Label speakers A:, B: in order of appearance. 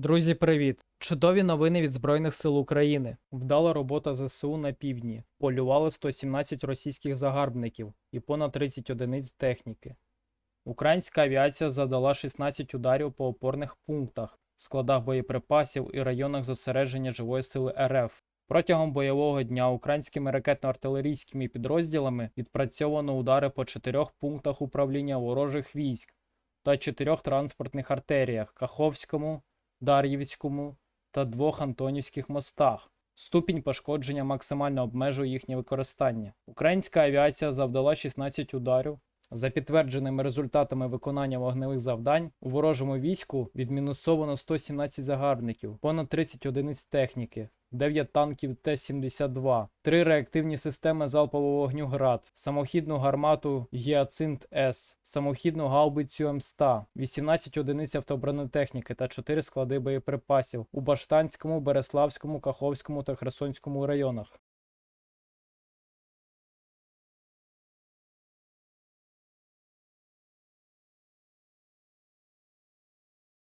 A: Друзі, привіт! Чудові новини від Збройних сил України. Вдала робота ЗСУ на півдні. Полювали 117 російських загарбників і понад 30 одиниць техніки. Українська авіація завдала 16 ударів по опорних пунктах, складах боєприпасів і районах зосередження живої сили РФ. Протягом бойового дня українськими ракетно-артилерійськими підрозділами відпрацьовано удари по чотирьох пунктах управління ворожих військ та чотирьох транспортних артеріях Каховському, Дар'ївському та двох Антонівських мостах. Ступінь пошкодження максимально обмежує їхнє використання. Українська авіація завдала 16 ударів. За підтвердженими результатами виконання вогневих завдань у ворожому війську відмінусовано 117 загарбників, понад 30 одиниць техніки, 9 танків Т-72, 3 реактивні системи залпового вогню ГРАД, самохідну гармату Гіацинт С, самохідну гаубицю М100, 18 одиниць автобронетехніки та 4 склади боєприпасів у Баштанському, Береславському, Каховському та Херсонському районах.